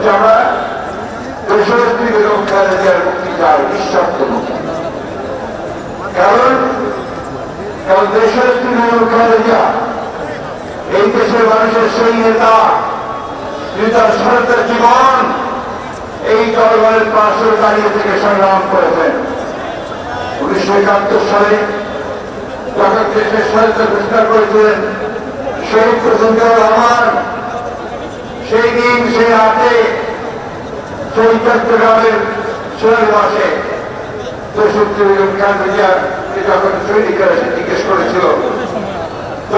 হচ্ছে আমরা দেশনেত্রী বেগম খালেদা জিয়ার মুক্তি চাই নিঃশব্দ কারণ কারণ দেশনেত্রী বেগম খালেদা এই দেশের মানুষের সেই নেতা, যিনি তার সারাটা জীবন এই জনগণের পাশে দাঁড়িয়ে থেকে সংগ্রাম করেছেন। উনিশশো একাত্তর সালে যখন দেশের স্বাধীনতা ঘোষণা করেছিলেন শহীদ প্রেসিডেন্ট রহমান সেই দিন, সেই রাতে সেই চট্টগ্রামের সোনার মাসে যখন জিজ্ঞেস করেছিল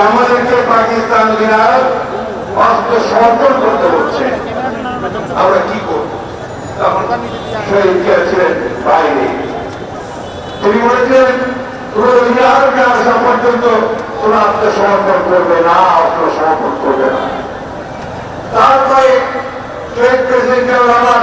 আমাদেরকে পাকিস্তান অস্ত্র সমর্পণ করতে বলছে, আমরা কি আত্মসমর্পণ করবে না আত্মসমর্পণ করবে না। তারপরে রহমান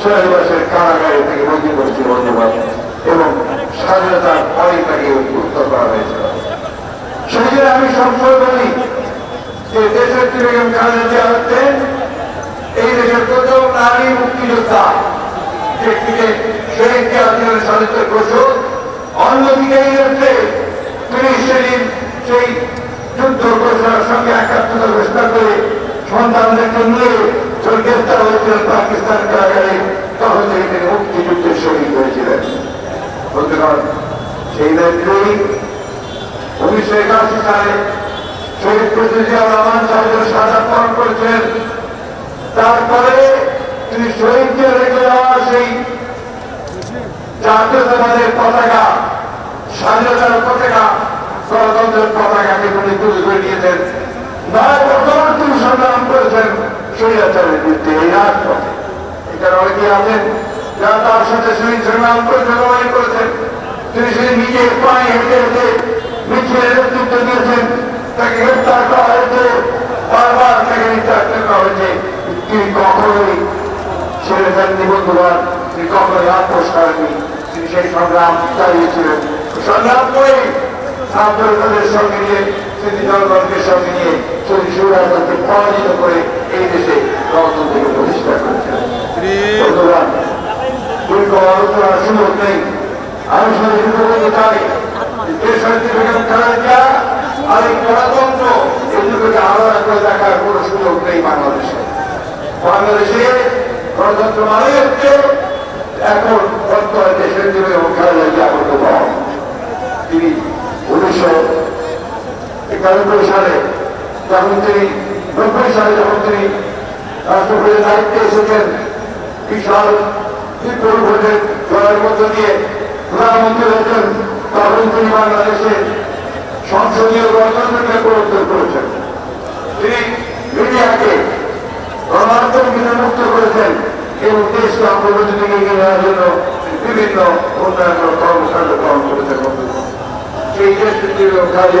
সৈনিবাসের কারাগারে থেকে বন্দী করেছিল ধন্যবাদ এবং স্বাধীনতার পরে। তাকে উত্তর করা হয়েছিল জন্য আমি সবসময় বলি যে দেশের বেগম খালেদা জিয়া হচ্ছেন এই দেশের প্রথম নারী মুক্তিযোদ্ধা ব্যক্তিকে শহীদকে আন্দোলনের স্বাধীনতার ঘোষক অন্যদিকে এই হচ্ছে তিনি সেদিন সেই যুদ্ধ ঘোষণার সঙ্গে একাত্মতা ঘোষণা করে সন্তানদেরকে নিয়ে যখন গ্রেফতার হয়েছিলেন। পাকিস্তান কারাগারে রেখে যাওয়া সেই জাতীয়তাবাদের পতাকা, স্বাধীনতার পতাকা, গণতন্ত্রের পতাকাকে তিনি তুলে ধরে নিয়েছেন। নয় বছর তিনি সংগ্রাম করেছেন। স্বৈরাচারের বিরুদ্ধে এই রাজপথে এখানে অনেকে আছেন। যারা তার সাথে শহীদ সংগ্রাম করেছেন লড়াই করেছেন তিনি করা করা চালিয়েছিলেন সংগ্রাম করে সঙ্গে নিয়ে তিনি জনগণকে সঙ্গে নিয়ে তিনি শিবরাজকে পরাজিত করে এই দেশে গণতন্ত্রকে প্রতিষ্ঠা বন্ধুগণ দীর্ঘ শুধু শুরু চাই নেই। বাংলাদেশে। গণতন্ত্র মানে তিনি উনিশশো একানব্বই সালে যখন তিনি, নব্বই সালে যখন তিনি রাষ্ট্রপতির দায়িত্বে এসেছেন, বিশাল বিপুল ভোটের জয়ের মধ্য দিয়ে প্রধানমন্ত্রী হয়েছেন, তখন তিনি বাংলাদেশে সংসদীয় গণতন্ত্রকে পুনরুদ্ধার করেছেন। তিনি মিডিয়াকে গণমাধ্যম মুক্ত করেছেন এবং দেশকে অগ্রগতি দিকে এগিয়ে নেওয়ার জন্য বিভিন্ন উন্নয়ন কর্মকাণ্ড গ্রহণ করেছেন। সেই দেশ কাজে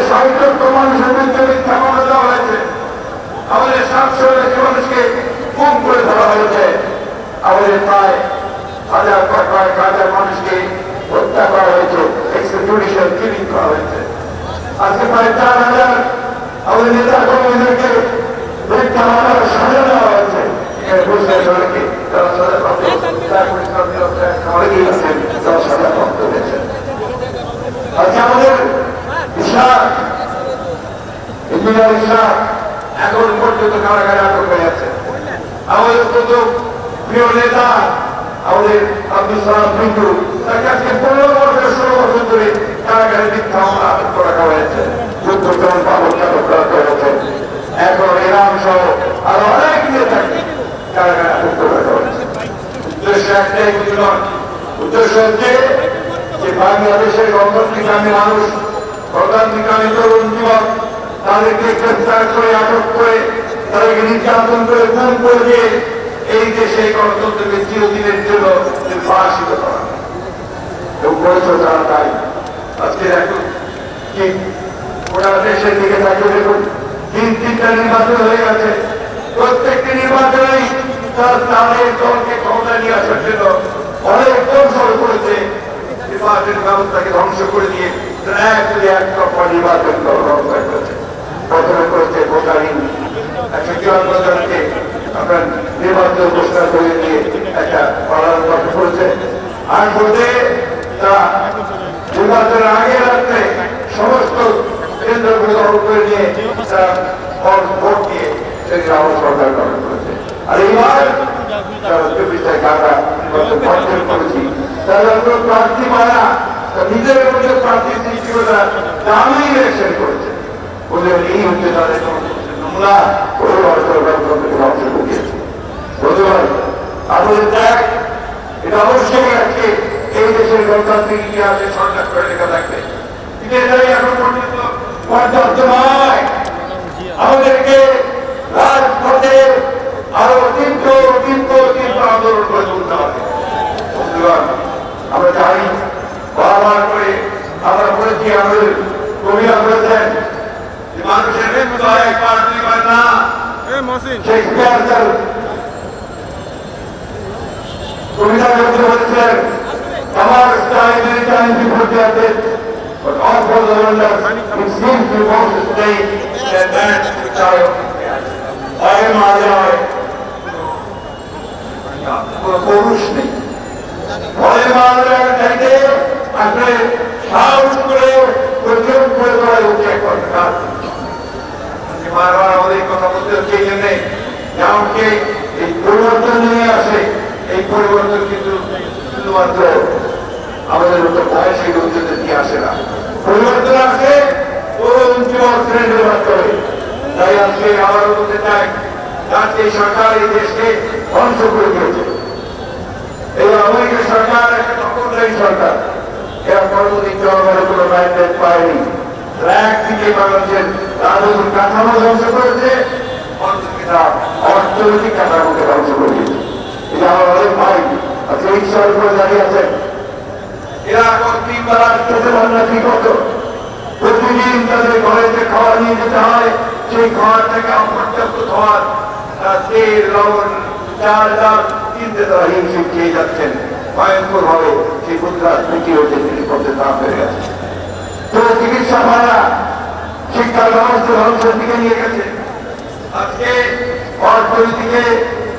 সাহিত্য মানুষের বিরুদ্ধে মিথ্যা মামলা দেওয়া হয়েছে। আমাদের সাতশো লক্ষ মানুষকে গুম করে ধরা হয়েছে। আমাদের প্রায় হাজার কয়েক হাজার মানুষকে হত্যা করা হয়েছে এক্সিকিউশন কিলিং করা হয়েছে। আজকে প্রায় চার হাজার আমাদের নেতা কর্মীদেরকে মিথ্যা মামলার সাজা দেওয়া হয়েছে। এখানে বসে তারা সাজা প্রাপ্ত তার পরিষ্কার অনেকেই আছেন তারা সাজা প্রাপ্ত হয়েছে। আজকে আমাদের ইশাক এখন পর্যন্ত কারাগারে আটক হয়ে আছে। আমাদের প্রিয় নেতা, আমাদের আব্দুল সালাম তাকে আজকে পনেরো বছর, ষোলো বছর ধরে কারাগারে মিথ্যা আটক হয়েছে। যুদ্ধ চালক করা হয়েছে। এখন এরাম সহ আরও অনেক নেতাকে কারাগারে আটক করে হয়েছে। উদ্দেশ্য একটাই বুঝলাম উদ্দেশ্য হচ্ছে যে বাংলাদেশের গণতান্ত্রিকামী মানুষ গণতান্ত্রিকামী তরুণ যুবক তাদেরকে গ্রেফতার করে আটক করে তাদেরকে নির্যাতন করে গুম করে দিয়ে এই দেশে গণতন্ত্রকে চিরদিনের জন্য নির্বাসিত করা। তারা তাই। আজকে দেখুন কি ওরা দেশের দিকে তাকিয়ে দেখুন। তিন তিনটা নির্বাচন হয়ে গেছে। প্রত্যেকটি নির্বাচনেই তার তাদের দলকে ক্ষমতা নিয়ে আসার জন্য অনেক কৌশল করেছে। নির্বাচন ব্যবস্থাকে ধ্বংস করে দিয়ে এক এক নির্বাচন করার ব্যবস্থা করেছে। প্রথমে করেছে ভোটারিং একশো চুয়ান্ন জনকে আপনার নির্বাচন ঘোষণা করে দিয়ে একটা পালন করতে করেছে। আর ভোটে তা নির্বাচনের আগে রাত্রে সমস্ত কেন্দ্রগুলো দখল করে নিয়ে তারা ভোট দিয়ে সেই রাহুল সরকার গঠন করেছে। আর এইবার চব্বিশ তারিখ আমরা নির্বাচন করেছি তারা প্রার্থী মারা নিজের মধ্যে প্রার্থী সৃষ্টি করে তারা দামি ইলেকশন করেছে। অবশ্যই এই দেশের গণতান্ত্রিক ইতিহাসে সরকার করে লেখা থাকবে। কিন্তু এটাই এখন পর্যন্ত পর্যাপ্ত নয় আমাদেরকে রাজপথে আমরা জানি বারবার করে আমরা বলেছি আমাদের কবিরা বলেছেন যে মানুষের মৃত্যু হয় একবার দুইবার না শেক্সপিয়ার তার কবিতার মধ্যে বলেছেন আমার style many times before their death, but all for the wonders, it seems to want to stay that man to child. ভয়ে মারা যায় কোনো পৌরুষ নেই ভয়ে মারা যায় চাইতে আসলে সাহস করে পরিবর্তন কিন্তু শুধুমাত্র আমাদের মতো বয়সী লোকজনদের নিয়ে আসে না। পরিবর্তন আসে তরুণ যুবক শ্রেণির তাই আজকে চাই আজকে সরকার এই দেশকে ধ্বংস করে দিয়েছে। এই আমেরিকা সরকার একটা সরকার। জনগণের কোনো ম্যান্ডেট পায়নি। রাজনৈতিক কাঠামো ধ্বংস করেছে কাঠামোকে ধ্বংস করে দিয়েছে। এটা আমার অনেক ভাই আজকে রিক্সার উপরে দাঁড়িয়ে আছেন এরা এখন তিনবার খেতে পারে না ঠিক মতো প্রতিদিন তাদের ঘরে যে খাবার নিয়ে যেতে হয়, সেই খাবার অপর্যাপ্ত খাবার তেল, লবণ, চাল, ডাল কিনতে তারা হিমশিম খেয়ে যাচ্ছেন। ভয়ঙ্কর ভাবে সেই মুদ্রাস্ফীতি হচ্ছে তিনি করতে দাম বেড়ে গেছে তো চিকিৎসা ভাড়া শিক্ষা ব্যবস্থা ধ্বংসের দিকে নিয়ে গেছে। আজকে অর্থনীতিকে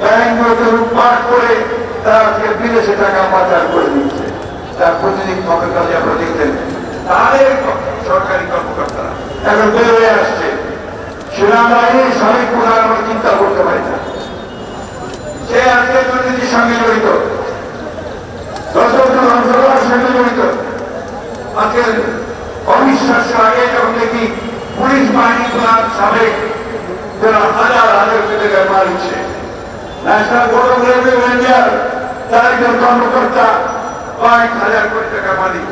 ব্যাংকগুলোকে লুটপাট করে তারা আজকে বিদেশে টাকা পাচার করে দিচ্ছে। তার প্রতিদিন খবর কাজে আপনারা দেখতেন তাদের সরকারি কর্মকর্তারা। এখন বের হয়ে আসছে। সেনাবাহিনীর সাবেক প্রধান আমরা চিন্তা করতে পারি না। সে আজকে দুর্নীতির সঙ্গে জড়িত। ধ্বংস করার সঙ্গে জড়িত। আজকে অবিশ্বাস্য আগে যখন দেখি পুলিশ বাহিনী প্রধান সাবেক যারা হাজার হাজার কোটি টাকা মারিচ্ছে ন্যাশনাল বোর্ড অফ রেভিনিউ ইন্ডিয়ার তার একজন কর্মকর্তা, কয়েক হাজার কোটি টাকা মালিক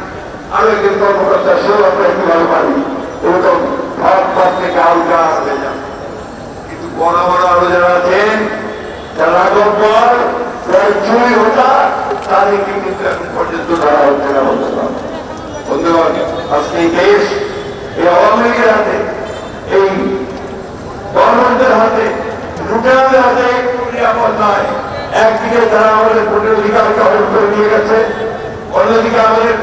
আরও একজন কর্মকর্তা সেও আপনার কীভাবে মালিক এরকম ভারত পথ থেকে আলগা হয়ে যান কিন্তু বড় বড় আরও যারা আছেন, যারা গব্বর যারা চুরি হতা তাদেরকে কিন্তু এখন পর্যন্ত ধরা হচ্ছে না। বন্ধুগণ বন্ধুগণ, আজকে এই দেশ, এই আওয়ামী লীগের হাতে, এই গভর্নমেন্টের হাতে, লুটেরাদের হাতে নিরাপদ নয়। একদিকে তারা আমাদের ভোটের অধিকারকে হরণ করে নিয়ে গেছে, অন্যদিকে আমাদের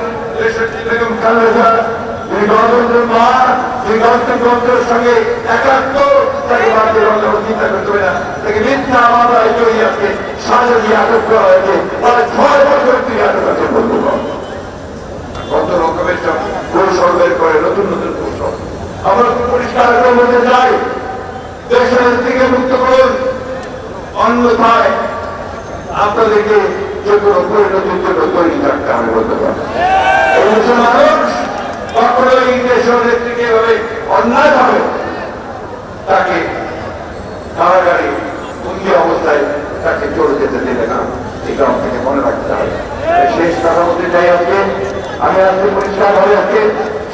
কৌশল বের করে, নতুন নতুন কৌশল আমরা পরিষ্কার করে চাই, দেশের থেকে মুক্ত করুন। অন্যথায় আপনাদেরকে যে কোনো পরিণতির জন্য তৈরি থাকতে হবে বলতে পারেন মানুষ কখনো এই নেত্রীকে এভাবে অন্যায় ভাবে তাকে কারাগারে বন্দি অবস্থায় তাকে চলে যেতে দেবে না। এটা আপনাকে মনে রাখতে হবে। শেষ কথা বলতে চাই আজকে। আমি আজকে পরিষ্কার ভাবে আজকে।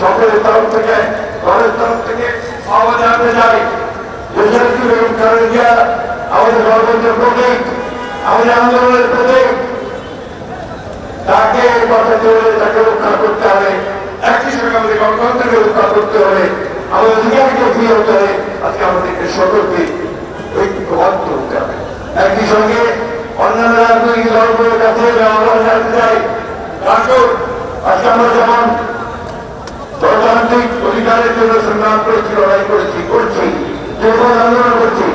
সকলের তরফ থেকে দলের তরফ থেকে আহ্বান জানাতে চাই। বেগম খালেদা আমাদের গণতন্ত্রের প্রতীক, আমাদের আন্দোলনের প্রতীক। তাকে বাঁচাতে হলে তাকে রক্ষা করতে হবে। একই সঙ্গে আমাদের গণতন্ত্রকে রক্ষা করতে হবে। আমাদের অধিকারকে ফিরে হতে হবে। আজকে আমাদেরকে সকলকে ঐক্যবদ্ধ হতে হবে। একই সঙ্গে অন্যান্য রাজনৈতিক দলগুলোর কাছে আমরা জানতে চাই রাষ্ট্র আজকে আমরা যেমন গণতান্ত্রিক অধিকারের জন্য সংগ্রাম করেছি, লড়াই করেছি, করছি যখন আন্দোলন করছি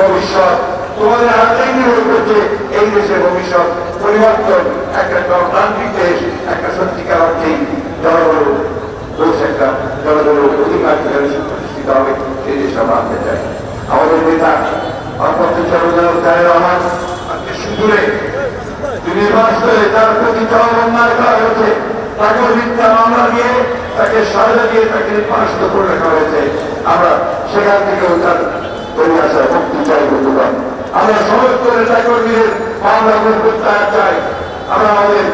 ভবিষ্যৎ। তোমাদের হাতেই এই দেশের ভবিষ্যৎ পরিবর্তন একটা গণতান্ত্রিক দেশ একটা সত্যিকার অর্থেই জনগণ বেশ একটা জনগণের অধিকার হিসেবে প্রতিষ্ঠিত হবে এই দেশ আমরা আনতে চাই আমাদের নেতা অর্থাৎ চন্দ্রবাবু রহমান আজকে সুদূরে তিনি বাস্তবে তার প্রতি চরম অন্যায় করা হয়েছে তাকে মিথ্যা মামলা দিয়ে তাকে তাকে করে রাখা হয়েছে, আমরা সেখান থেকে তার বেরিয়ে আসার মুক্তি চাই বন্ধুগণ। আমরা সমস্ত নেতা কর্মীদের মামলা প্রত্যাহার চাই। আমরা আমাদের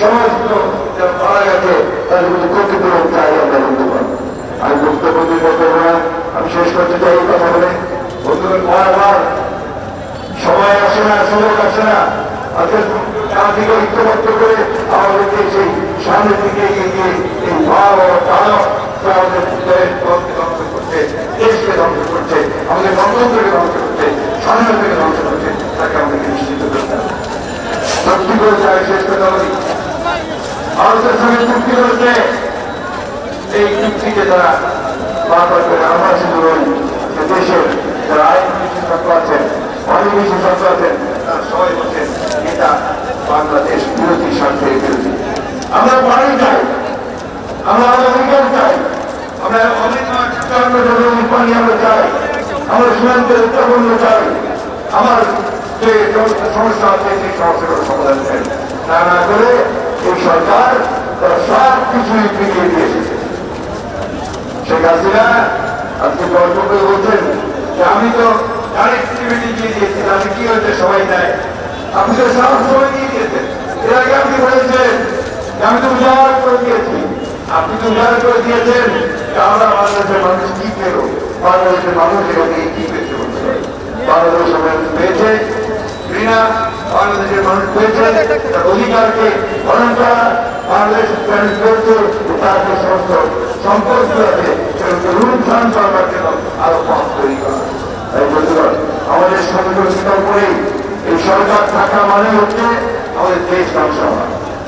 সমস্ত যারা গেছে তাদের প্রতি ক্ষতিপূরণ চাই আমরা বন্ধুগণ। আমি বক্তব্য আমি শেষ করতে চাই কথা বলে। বন্ধুগণ, বারবার সময় আসে না সুযোগ আসে না। জাতিকে ঐক্যবদ্ধ করে আমাদেরকে সেই সামনের দিকে এগিয়ে গিয়ে এই ভাব দানব আমাদের দেশ দলকে ধ্বংস করছে দেশকে ধ্বংস করছে আমাদের গণতন্ত্রকে ধ্বংস করছে স্বাধীনতাকে ধ্বংস করছে তাকে আমাদেরকে নিশ্চিত হবে সত্যি করে তারা আমরা তারা আমরা আমরা অধিকার চাই আমরা অনেক জন্য পানি আমরা চাই সীমান্তের উত্তরবঙ্গ চাই আমার যে সমস্যা আছে, সেই সমস্যাগুলো সমাধান চাই তা না করে এই সরকার তারা সব কিছুই ফিরিয়ে দিয়ে এসেছে শেখ হাসিনা আজকে গল্প করে বলছেন যে আমি তো কানেক্টিভিটি দিয়ে দিয়েছি আমি কি হয়েছে? সবাই দেয় আপনি তো সব সময় দিয়ে দিয়েছেন। এর আগে আপনি বলেছেন যে আমি তো উজাড় করে দিয়েছি। আপনি তো উজাড় করে দিয়েছেন আমরা বাংলাদেশের মানুষ কি পেল? বাংলাদেশের মানুষ এখানে কি আমাদের সরকার থাকা মানে হচ্ছে আমাদের দেশ ধ্বংস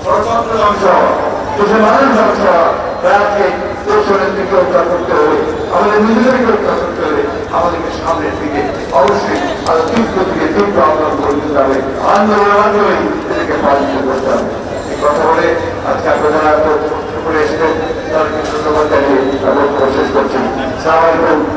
গণতন্ত্র ধ্বংস হওয়া দেশের মানুষ ধ্বংস করতে হবে আমাদের নিজেদেরকে রক্ষা করতে হবে আমাদেরকে সামনের দিকে অবশ্যই। তীব্র থেকে তীব্র আন্দোলন করে দিতে হবে আন্দোলনের মাধ্যমে এদেরকে পালিত করতে হবে। এই কথা বলে আজকে আপনারা করে এসেছেন। তাদেরকে ধন্যবাদ জানিয়ে আমি শেষ করছেন